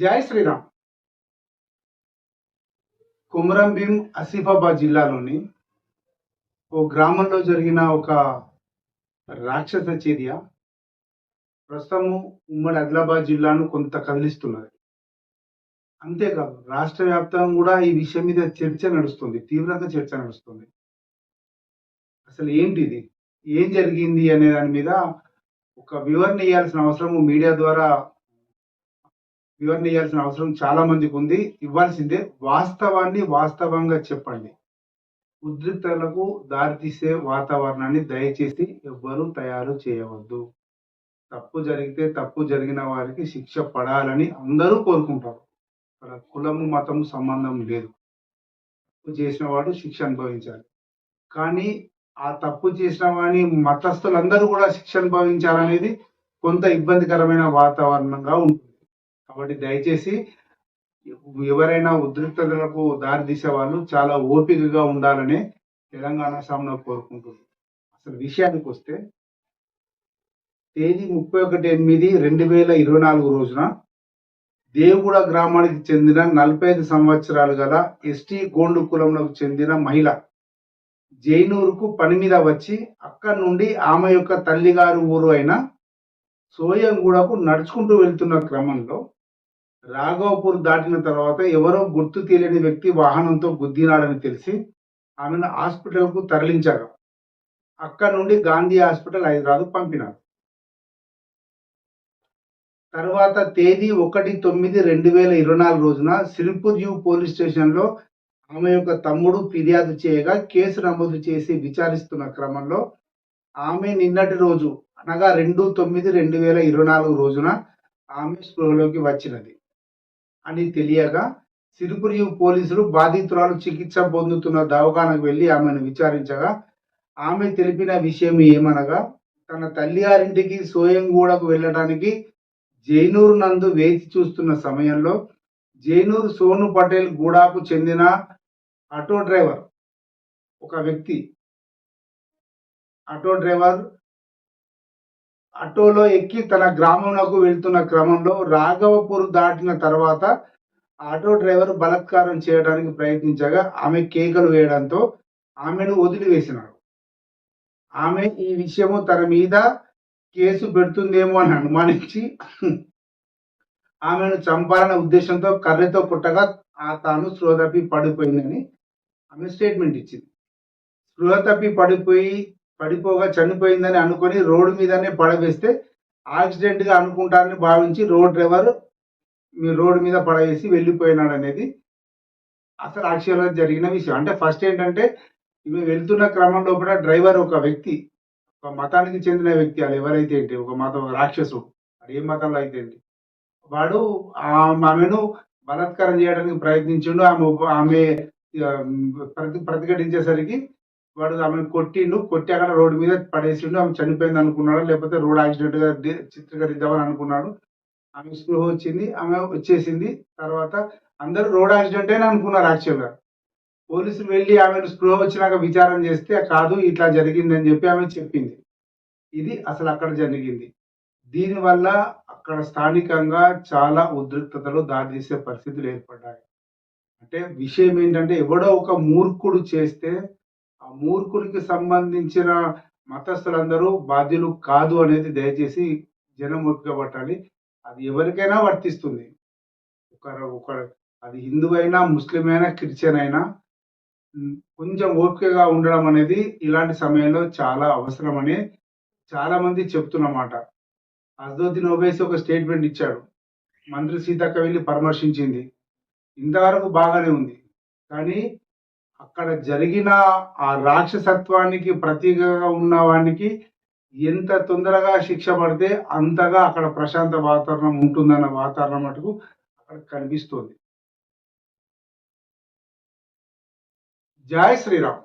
జై శ్రీరామ్. కుమరం భీం ఆసిఫాబాద్ జిల్లాలోని ఓ గ్రామంలో జరిగిన ఒక రాక్షస చర్య ప్రస్తుతము ఉమ్మడి ఆదిలాబాద్ జిల్లాను కొంత కదిలిస్తున్నది. అంతేకాదు రాష్ట్ర వ్యాప్తంగా కూడా ఈ విషయం మీద చర్చ నడుస్తుంది తీవ్రంగా చర్చ నడుస్తుంది. అసలు ఏంటిది? ఏం జరిగింది అనే దాని మీద ఒక వివరణ ఇవ్వాల్సిన అవసరము మీడియా ద్వారా వివరణ ఇవ్వాల్సిన అవసరం చాలా మందికి ఉంది. ఇవ్వాల్సిందే వాస్తవాన్ని వాస్తవంగా చెప్పండి. ఉద్రిక్తలకు దారితీసే వాతావరణాన్ని దయచేసి ఎవ్వరూ తయారు చేయవద్దు. తప్పు జరిగితే తప్పు జరిగిన వారికి శిక్ష పడాలని అందరూ కోరుకుంటారు. అక్కడ కులము మతము సంబంధం లేదు. తప్పు చేసిన వాడు శిక్ష అనుభవించాలి. కానీ ఆ తప్పు చేసిన వాడిని మతస్థులందరూ కూడా శిక్ష అనుభవించాలనేది కొంత ఇబ్బందికరమైన వాతావరణంగా ఉంటుంది. కాబట్టి దయచేసి ఎవరైనా ఉద్రిక్తతలకు దారి తీసే వాళ్ళు చాలా ఓపికగా ఉండాలని తెలంగాణ సామ్న కోరుకుంటుంది అసలు విషయానికి వస్తే తేదీ ముప్పై ఒకటి ఎనిమిది రెండు వేల ఇరవై నాలుగు రోజున దేవుడ గ్రామానికి చెందిన నలభై ఐదు సంవత్సరాలు గల ఎస్టీ గోండు కులంలోకి చెందిన మహిళ జైనూరుకు పని మీద వచ్చి అక్కడి నుండి ఆమె యొక్క తల్లిగారు ఊరు అయిన సోయంగూడకు నడుచుకుంటూ వెళ్తున్న క్రమంలో రాఘవపూర్ దాటిన తర్వాత ఎవరో గుర్తు తెలియని వ్యక్తి వాహనంతో గుద్దినాడని తెలిసి ఆమెను హాస్పిటల్కు తరలించారు. అక్కడ నుండి గాంధీ హాస్పిటల్ హైదరాబాద్ పంపినారు. తర్వాత తేదీ ఒకటి తొమ్మిది రెండు వేల ఇరవై నాలుగు రోజున సిరిపూర్ యూ పోలీస్ స్టేషన్లో ఆమె యొక్క తమ్ముడు ఫిర్యాదు చేయగా కేసు నమోదు చేసి విచారిస్తున్న క్రమంలో ఆమె నిన్నటి రోజు అనగా రెండు తొమ్మిది రెండు వేల ఇరవై నాలుగు రోజున ఆమె స్పృహలోకి వచ్చినది. అని తెలియగా సిరిపురియు పోలీసులు బాధితురాలు చికిత్స పొందుతున్న దవాఖానకు వెళ్ళి ఆమెను విచారించగా ఆమె తెలిపిన విషయం ఏమనగా తన తల్లిగారింటికి సోయంగూడకు వెళ్ళడానికి జైనూరు నందు వేచి చూస్తున్న సమయంలో జైనూరు సోను పటేల్ గూడాకు చెందిన ఆటో డ్రైవర్ ఒక వ్యక్తి. ఆటో డ్రైవర్ ఆటోలో ఎక్కి తన గ్రామంలోకి వెళ్తున్న క్రమంలో రాఘవపూర్ దాటిన తర్వాత ఆటో డ్రైవర్ బలాత్కారం చేయడానికి ప్రయత్నించగా ఆమె కేకలు వేయడంతో ఆమెను వదిలివేసినాడు. ఆమె ఈ విషయము తన మీద కేసు పెడుతుందేమో అని అనుమానించి ఆమెను చంపాలనే ఉద్దేశంతో కర్రతో పుట్టగా ఆ తాను స్పృహ తప్పి పడిపోయిందని ఆమె స్టేట్మెంట్ ఇచ్చింది. స్పృహ తప్పి పడిపోయి పడిపోగా చనిపోయిందని అనుకొని రోడ్డు మీదనే పడవేస్తే యాక్సిడెంట్గా అనుకుంటారని భావించి రోడ్ డ్రైవర్ మీ రోడ్డు మీద పడవేసి వెళ్ళిపోయినాడు అనేది అసలు యాక్చువల్గా జరిగిన విషయం. అంటే ఫస్ట్ ఏంటంటే ఇవి వెళ్తున్న క్రమంలో కూడా డ్రైవర్ ఒక వ్యక్తి ఒక మతానికి చెందిన వ్యక్తి అది ఎవరైతే ఏంటి ఒక మతం రాక్షసుడు అది ఏ మతంలో అయితే ఏంటి వాడు ఆమెను బలాత్కారం చేయడానికి ప్రయత్నించిండు ఆమె ఆమె ప్రతి ప్రతిఘటించేసరికి వాడు ఆమెను కొట్టిండు కొట్టి అక్కడ రోడ్డు మీద పడేసిండు ఆమె చనిపోయింది అనుకున్నాడు లేకపోతే రోడ్ యాక్సిడెంట్గా చిత్రీకరిద్దామని అనుకున్నాడు. ఆమె స్పృహ వచ్చింది ఆమె వచ్చేసింది తర్వాత అందరూ రోడ్ యాక్సిడెంట్ అని అనుకున్నారు యాక్చువల్గా పోలీసులు వెళ్ళి ఆమెను స్పృహ వచ్చినాక విచారం చేస్తే కాదు ఇట్లా జరిగింది అని చెప్పి ఆమె చెప్పింది. ఇది అసలు అక్కడ జరిగింది. దీనివల్ల అక్కడ స్థానికంగా చాలా ఉద్రిక్తతలు దారితీసే పరిస్థితులు ఏర్పడ్డాయి. అంటే విషయం ఏంటంటే ఎవడో ఒక మూర్ఖుడు చేస్తే మూర్ఖుడికి సంబంధించిన మతస్థులందరూ బాధ్యులు కాదు అనేది దయచేసి జనం ఓపిక పట్టాలి. అది ఎవరికైనా వర్తిస్తుంది. ఒక ఒక అది హిందూ అయినా ముస్లిం అయినా క్రిస్టియన్ అయినా కొంచెం ఓపికగా ఉండడం అనేది ఇలాంటి సమయంలో చాలా అవసరమని చాలా మంది చెప్తున్నమాట అజదుద్దీన్ ఓబేసి ఒక స్టేట్మెంట్ ఇచ్చాడు. మంత్రి సీతక్క వెళ్ళి పరామర్శించింది. ఇంతవరకు బాగానే ఉంది. కానీ అక్కడ జరిగిన ఆ రాక్షసత్వానికి ప్రతీకగా ఉన్న వానికి ఎంత తొందరగా శిక్ష పడితే అంతగా అక్కడ ప్రశాంత వాతావరణం ఉంటుందన్న వాతావరణం మటుకు అక్కడ కనిపిస్తుంది. జై శ్రీరామ్.